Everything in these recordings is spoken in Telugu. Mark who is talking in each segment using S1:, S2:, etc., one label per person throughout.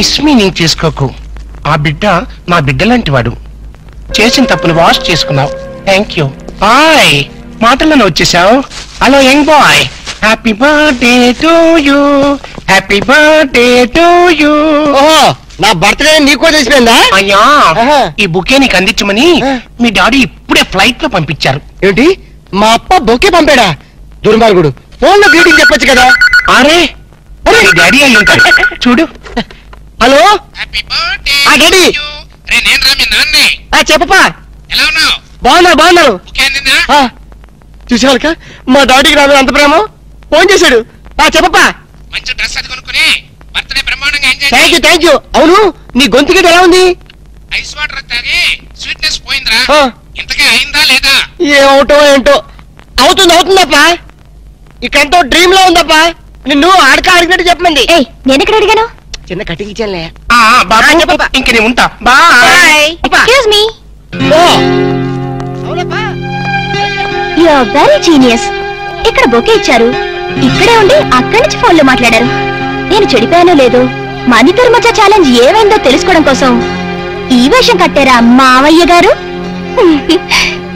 S1: మిస్మీనింగ్ చేసుకోకు. ఆ బిడ్డ నా బిడ్డ లాంటి వాడు చేసిన తప్పును వాష్ చేసుకున్నావు. థ్యాంక్ యూ బాయ్ మాటలను వచ్చేసావు. Hello young boy happy birthday to you happy birthday to you
S2: ఓహో నా బర్త్డే నీకు తెలిసిపోయిందా?
S1: అయ్యా. ఈ బుకే నీకు అందించమని. మీ డాడీ ఇప్పుడే ఫ్లైట్లో పంపించారు.
S2: ఏంటి మా అప్ప బొకే పంపాడా? దుర్మార్గుడు ఫోన్లో గ్రీటింగ్ చెప్పొచ్చు కదా?
S1: అరే డాడీ అయి ఉంటాడు. చూడు.
S2: హలో? ఆ, డాడీ.
S3: నేను రా మీ నాన్నే.
S2: ఆ చెప్పపా.
S3: ఎలా ఉన్నావు?
S2: బాగున్నారు బాగున్నారు
S3: ఓకే అందిందా
S2: ఆ, చూసావా మా డాడీకి మీద అంత ప్రేమ. ఫోన్ చేశాడు. ఆ చెప్పపా.
S3: మంచి డ్రెస్ అది కొనుక్కుని బర్త్డే బ్రహ్మాండంగా enjoy
S2: thank you thank you అవును నీ గొంతుకి ఎలా ఉంది?
S3: ఐస్ వాటర్ తాగి స్వీట్నెస్ పోయిందిరా.
S2: ఆ.
S3: ఇంతకే అయిందా లేదా?
S2: ఏమవుటో ఏంటో. అవుతుంది అవుతుందప్పా. ఇక్కడంతో డ్రీమ్లో ఉందప్పా. నిన్ను ఆడక అడిగినట్టు చెప్పమంది.
S4: నేను ఎక్కడ అడిగాను?
S2: చిన్న కటింగ్ ఇచ్చానులే.
S1: ఇంక నేను ఉంటా. బాయ్.
S4: ఎక్స్క్యూజ్ మీ
S2: ఓ. అవునప్పా
S4: యు ఆర్ వెరీ జీనియస్ ఇక్కడ బొకే ఇచ్చారు? ఇక్కడే ఉండి అక్కడి నుంచి ఫోన్లో మాట్లాడారు. నేను చెడిపోయానో లేదో? మణికర్ మధ్య ఛాలెంజ్ ఏమైందో తెలుసుకోవడం కోసం. ఈ వేషం కట్టారా మావయ్య గారు?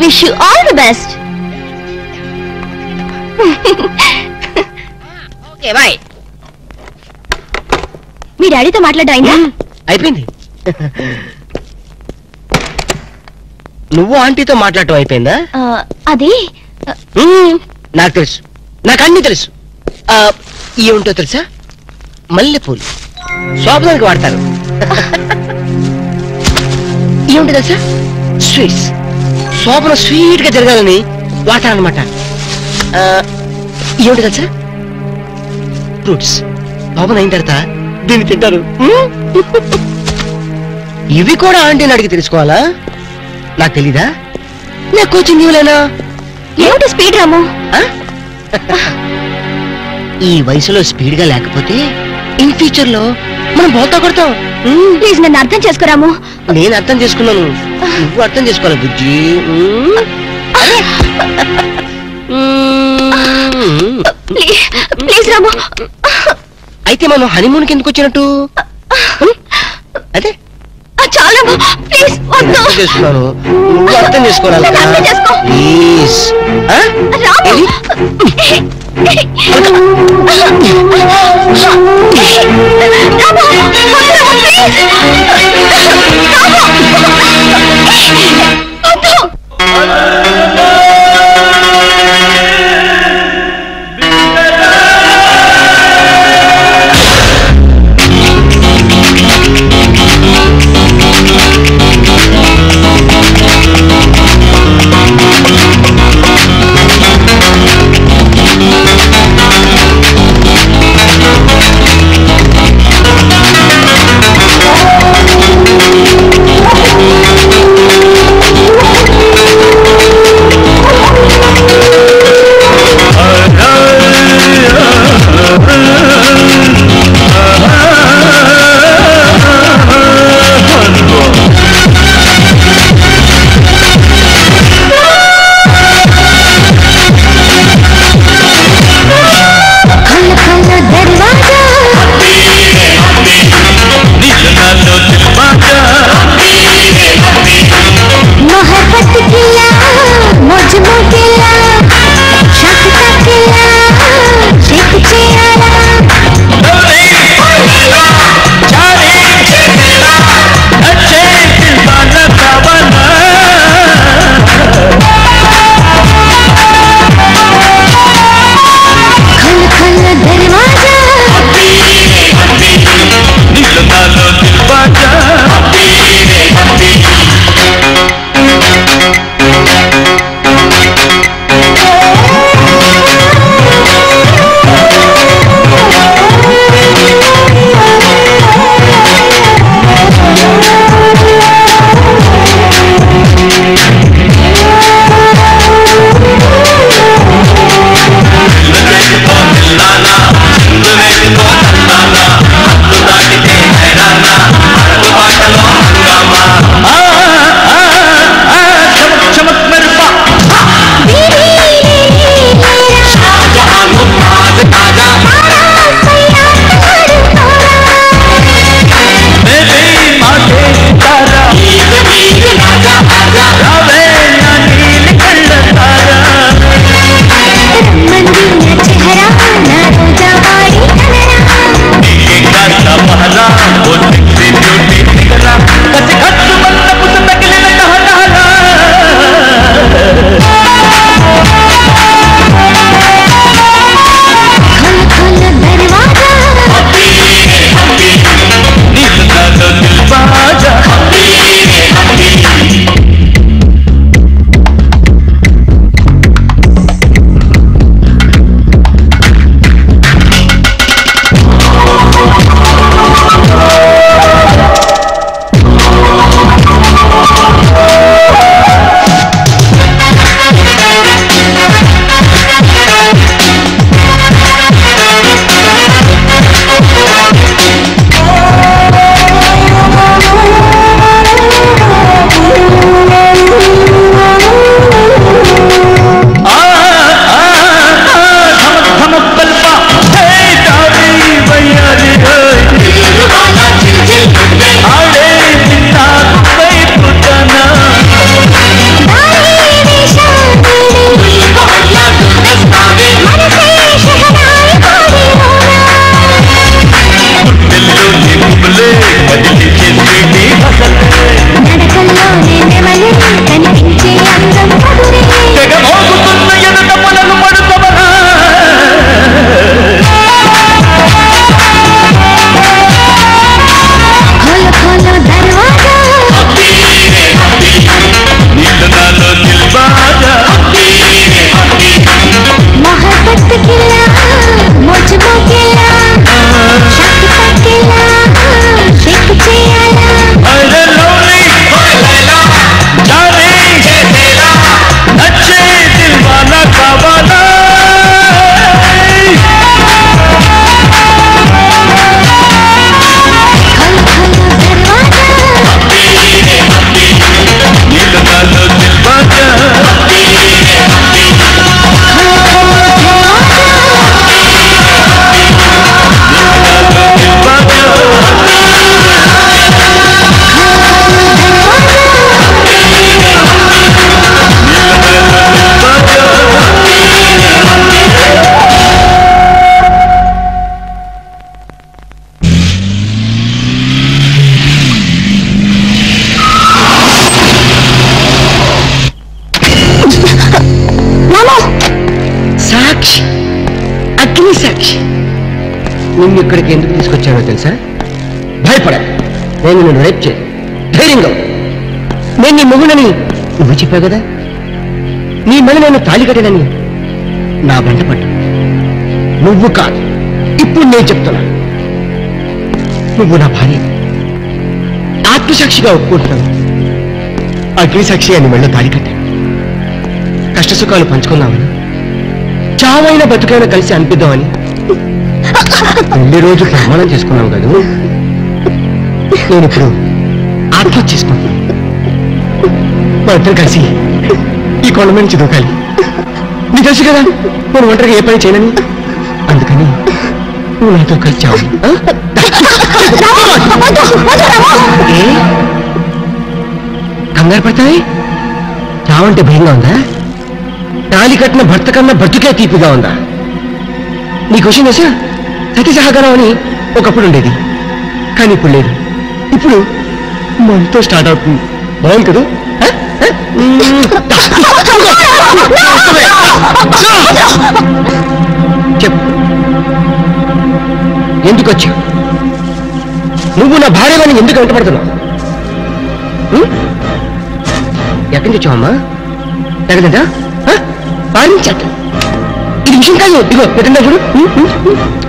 S4: Wish you all the best
S2: okay bye.
S4: మీ డాడీతో మాట్లాడడం అయిందా?
S2: అయిపోయింది. నువ్వు ఆంటీతో మాట్లాడటం అయిపోయిందా?
S4: అది?
S2: నాకు తెలుసు. నాకు అన్ని తెలుసు. ఏముంటో తెలుసా? మల్లెపూలు. శోభనానికి వాడతారు. ఏముంటో తెలుసా? స్వీట్స్. శోభన స్వీట్గా జరగాలని వాడతారనమాట ఏముంటో తెలుసా? ఫ్రూట్స్. శోభన అయిన తర్వాత దీన్ని తింటారు? ఇవి కూడా ఆంటీని అడిగి తెలుసుకోవాలా? నాకు తెలీదా? నేను కోచింగ్ ఇవ్వలేనా?
S4: ఏమిటి స్పీడ్ రాము?
S2: ఈ వయసులో స్పీడ్గా లేకపోతే ఇన్ ఫ్యూచర్లో మనం బోల్తా కొడతాం.
S4: ప్లీజ్ నన్ను అర్థం చేసుకోరాము
S2: నేను అర్థం చేసుకున్నాను. నువ్వు అర్థం చేసుకోవాలి బుజ్జి.
S4: ప్లీజ్ రాము.
S2: అయితే మనం హనీమూన్కి ఎందుకు వచ్చినట్టు అదే.
S4: చాలు. ప్లీజ్ వద్దు.
S2: అర్థం చేసుకున్నాను. నువ్వు అర్థం చేసుకోవాలి. ప్లీజ్?
S4: రాము. రాము, ప్లీజ్
S2: సాక్షి. అగ్ని సాక్షి. నిన్ను ఇక్కడికి ఎందుకు తీసుకొచ్చానో తెలుసా? భయపడ. నేను నిన్ను రేప్ చేయను ధైర్యంగా నేను నీ మొగుడని నువ్వు చెప్పావు కదా? నీ మళ్ళీ నేను తాళి కట్టానని నా వెంట నువ్వు కాదు. ఇప్పుడు నేను చెప్తున్నా. నువ్వు నా భార్య. ఆత్మసాక్షిగా ఒప్పుకుంటున్నాను అగ్నిసాక్షి అని మెళ్ళ తాళి కట్టాను. కష్టసుఖాలు పంచుకున్నామని చావైన బతుకైనా కలిసి అనిపిద్దామని. పెళ్ళి రోజు ప్రమాణం చేసుకున్నాం కదా? నేను ఇప్పుడు ఆత్మహత్య చేసుకుంటున్నాను మా ఇద్దరు కలిసి ఈ కొండ మీద నుంచి దూకాలి. నీకు తెలుసు కదా నేను ఒంటరిగా ఏ పని చేయనని. అందుకని నువ్వు నాతో కలిసి చావు కంగారు పడతాయి చావంటే భయంగా ఉందా? తాలి కట్టిన భర్త కన్నా బ్రతుకే తీపిగా ఉందా? నీకు విషయం తెలుసా? సతీ సహకారం అని ఒకప్పుడు ఉండేది. కానీ ఇప్పుడు లేదు. ఇప్పుడు మనతో స్టార్ట్ అవుతుంది. బాగుంది కదా? చెప్పు ఎందుకు వచ్చావు? నువ్వు నా భార్యని ఎందుకు వెంటబడుతున్నావు ఎక్కడి నుంచి వచ్చావమ్మా? తగదంటా? పారించట ఇది విషయం కాదు. చూడు.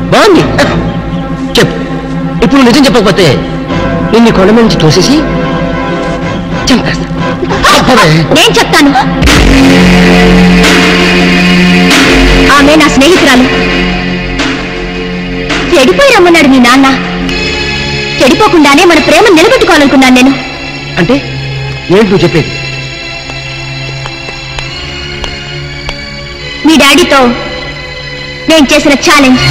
S2: బాగుంది. చెప్పు. ఇప్పుడు నిజం చెప్పకపోతే నిన్ను కొండ నుంచి తోసేసి చంపేస్తా.
S4: నేను చెప్తాను. ఆమె నా స్నేహితురాలు. చెడిపోయి రమ్మన్నాడు మీ నాన్న. చెడిపోకుండానే మన ప్రేమ నిలబెట్టుకోవాలనుకున్నాను నేను.
S2: అంటే ఏంటి నువ్వు చెప్పేది?
S4: మీ డాడీతో నేను చేసిన ఛాలెంజ్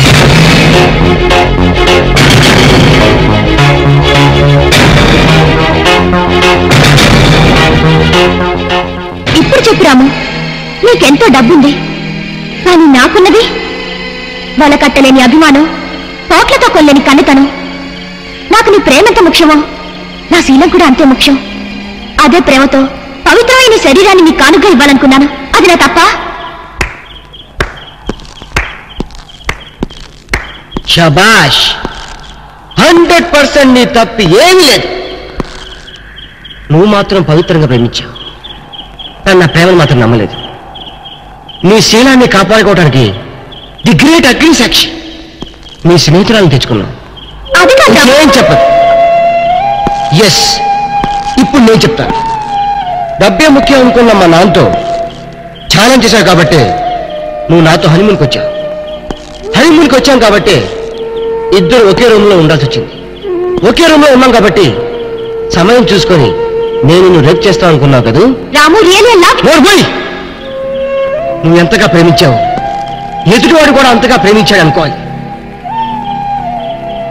S4: ఇప్పుడు చెప్పు రాము నీకెంతో డబ్బుంది కానీ నాకున్నది వాళ్ళ కట్టలేని అభిమానం పోట్లతో కొల్లేని కన్నెతనం. నాకు నీ ప్రేమంత ముఖ్యమో నా శీలం కూడా అంతే ముఖ్యం. అదే ప్రేమతో పవిత్రమైన శరీరాన్ని నీ కానుక ఇవ్వాలనుకున్నాను. అది నా తప్ప?
S2: షబాష్ హండ్రెడ్ పర్సెంట్ నీ తప్పు ఏమీ లేదు. నువ్వు మాత్రం పవిత్రంగా ప్రేమించావు. కానీ నా ప్రేమను మాత్రం నమ్మలేదు. నీ శీలాన్ని కాపాడుకోవడానికి ది గ్రేట్ అగ్ని సాక్షి నీ స్నేహితురాలను తెచ్చుకున్నావు. ఏం చెప్పదు. ఎస్ ఇప్పుడు నేను చెప్తాను డబ్బే ముఖ్యం అనుకున్న మా నాన్నతో ఛాలెంజ్ చేశావు కాబట్టి నువ్వు నాతో హనీమూన్కి వచ్చావు. హనీమూన్కి వచ్చాం కాబట్టి ఇద్దరు ఒకే రూమ్లో ఉండాల్సి వచ్చింది. ఒకే రూమ్లో ఉన్నాం కాబట్టి సమయం చూసుకొని నేను నువ్వు రేపు చేస్తావు అనుకున్నావు కదా?
S4: రాము రియలీ లవ్
S2: నోర్బోయ్ నువ్వు ఎంతగా ప్రేమించావు? ఎదుటివాడు కూడా అంతగా ప్రేమించాడు అనుకోవాలి.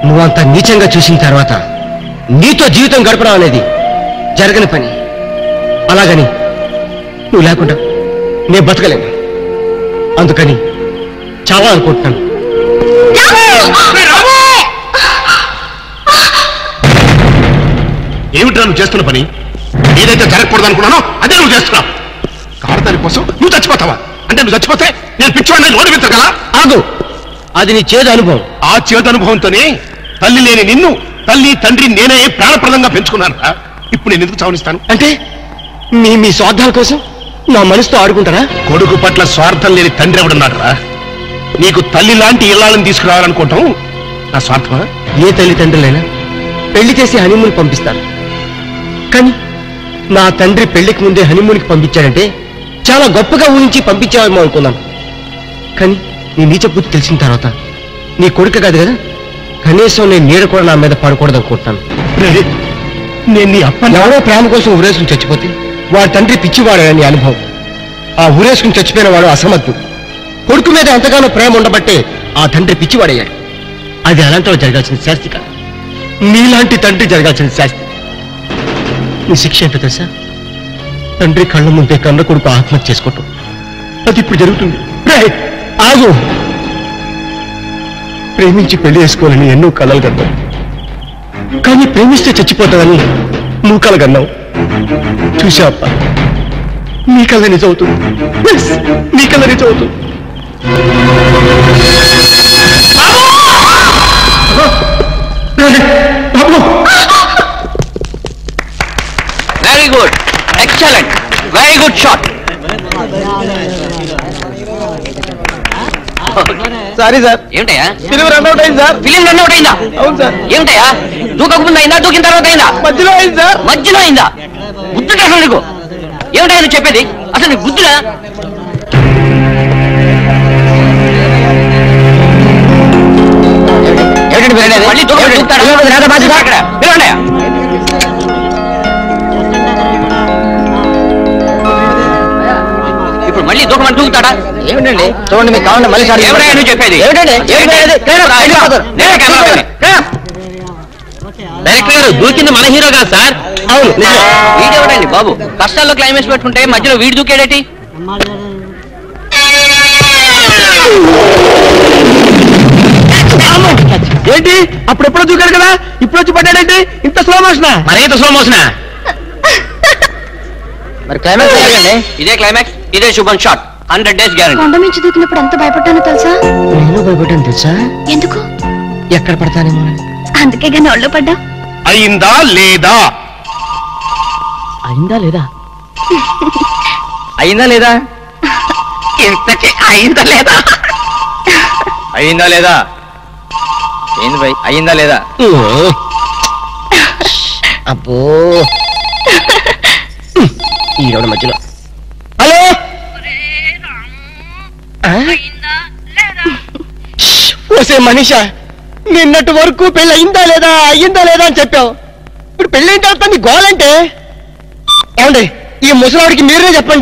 S2: నువ్వు అంత నీచంగా చూసిన తర్వాత నీతో జీవితం గడపడం అనేది జరగని పని. అలాగని నువ్వు లేకుండా నేను బతకలేను. అందుకని చాలా అనుకుంటున్నాను.
S1: నువ్వు చేస్తున్న పని ఏదైతే జరగకూడదు అనుకున్నానో అదే నువ్వు చేస్తున్నావు కారదాని కోసం నువ్వు చచ్చిపోతావా? అంటే నువ్వు చచ్చిపోతే నేను పిచ్చివాడిని లోటు పెంచగలా
S2: ఆగు. అది నీ చేదు అనుభవం.
S1: ఆ చేదు అనుభవంతోనే తల్లి లేని నిన్ను తల్లి తండ్రి నేనే ప్రాణప్రదంగా పెంచుకున్నాను. ఇప్పుడు నేను ఎందుకు చావనిస్తాను?
S2: అంటే మీ మీ స్వార్థాల కోసం నా మనసుతో ఆడుకుంటారా?
S1: కొడుకు పట్ల స్వార్థం లేని తండ్రి ఎవడున్నాడు రా? నీకు తల్లి లాంటి ఇల్లాలను తీసుకురావాలనుకోవటం నా స్వార్థమా?
S2: ఏ తల్లిదండ్రులైనా పెళ్ళి చేసి హనీమూన్ పంపిస్తారు. కానీ నా తండ్రి పెళ్ళికి ముందే హనీమూన్కి పంపించాడంటే చాలా గొప్పగా ఊహించి పంపించావేమో అనుకున్నాను. కానీ నీ నీచ బుద్ధి తెలిసిన తర్వాత నీ కొడుకు కాదు కదా? కనీసం నేను నీడ కూడా నా మీద పడకూడదు అనుకుంటున్నాను.
S1: నేను నీ అప్పని
S2: ఎవరో ప్రేమ కోసం ఊరేసుకుని చచ్చిపోతే వాడి తండ్రి పిచ్చివాడని అనుభవం. ఆ ఊరేసుకుని చచ్చిపోయిన వాడు అసమర్థుడు కొడుకు మీద ఎంతగానో ప్రేమ ఉండబట్టే ఆ తండ్రి పిచ్చివాడయ్యాడు. అది అలాంటి వాడు జరగాల్సిన శాస్తి కాదు నీలాంటి తండ్రి జరగాల్సిన శాస్తి. నీ శిక్ష ఏంటో తెలుసా? తండ్రి కళ్ళ ముందే కన్న కొడుకు ఆత్మహత్య చేసుకోవటం. అది ఇప్పుడు జరుగుతుంది. ఆగు. ప్రేమించి పెళ్ళి చేసుకోవాలని ఎన్నో కలలు కన్నావు. కానీ ప్రేమిస్తే చచ్చిపోతావని నువ్వు చూసా అప్ప నీ కళ్ళ నిజవుతుంది నీ కళ్ళ నిజవుతుంది Hey బాబు
S5: very good excellent very good shot
S2: sorry sir film అయింది సార్
S5: ఫిలిం రన్ అవుట్ అయిందా?
S2: అవును సార్
S5: అయిందా? దూకిన తర్వాత అయిందా?
S2: మధ్యలో అయింది సార్
S5: మధ్యలో అయిందా? బుద్ధుడు అసలు నీకు? ఏమిటయ్యా నువ్వు చెప్పేది? అసలు నీకు బుద్ధుడా
S2: ఏమిటండి?
S5: మళ్ళీ దూకడం? దూకుతాడా?
S2: పిలవండి,
S5: మళ్ళీ దూకమని దూకుతాడా?
S2: ఏమిటండి? చూడండి మీకు కావాలంటే మళ్ళీ సార్
S5: ఏమిటయ్యా నువ్వు చెప్పేది?
S2: ఏమిటండి.
S5: డైరెక్టర్ గారు దూకింది మన హీరో కాదు సార్?
S2: అవును.
S5: వీడెవడండి బాబు? కష్టాల్లో క్లైమాక్స్ పెట్టుకుంటే మధ్యలో వీడు దూకేడేటి?
S2: ఏంటి? అప్పుడు ఎప్పుడో దూకాడు కదా? ఇప్పుడు వచ్చి పడ్డాడేంటి? ఇంత స్లో మోషన్
S5: మరేంత స్లో మోసనా
S2: మరి క్లైమాక్స్
S5: ఇదే క్లైమాక్స్ ఇదే శుభం షాట్. Hundred days guarantee.
S4: కొండ మించి దూకినప్పుడు ఎంత భయపడ్డానో తెలుసా?
S2: నేను భయపడ్డాను తెలుసా?
S4: ఎందుకు?
S2: ఎక్కడ పడతానేమో
S4: అందుకే గానీ ఒళ్ళో పడ్డా?
S1: అయిందా లేదా?
S2: అయిందా లేదా? అయిందా లేదా?
S5: ఇంతకీ అయిందా లేదా?
S2: అయిందా లేదా? ఏంది భయ్ అయిందా లేదా? అబ్బో. ఈరోడు మధ్యలో హలో ఓసే మనీషా నిన్నటి వరకు పెళ్ళి అయిందా లేదా అయ్యిందా లేదా అని చెప్పావు. ఇప్పుడు పెళ్ళైన తర్వాత నీ గోలంటే? ఏమండి ఈ ముసలాడికి మీరే చెప్పండి.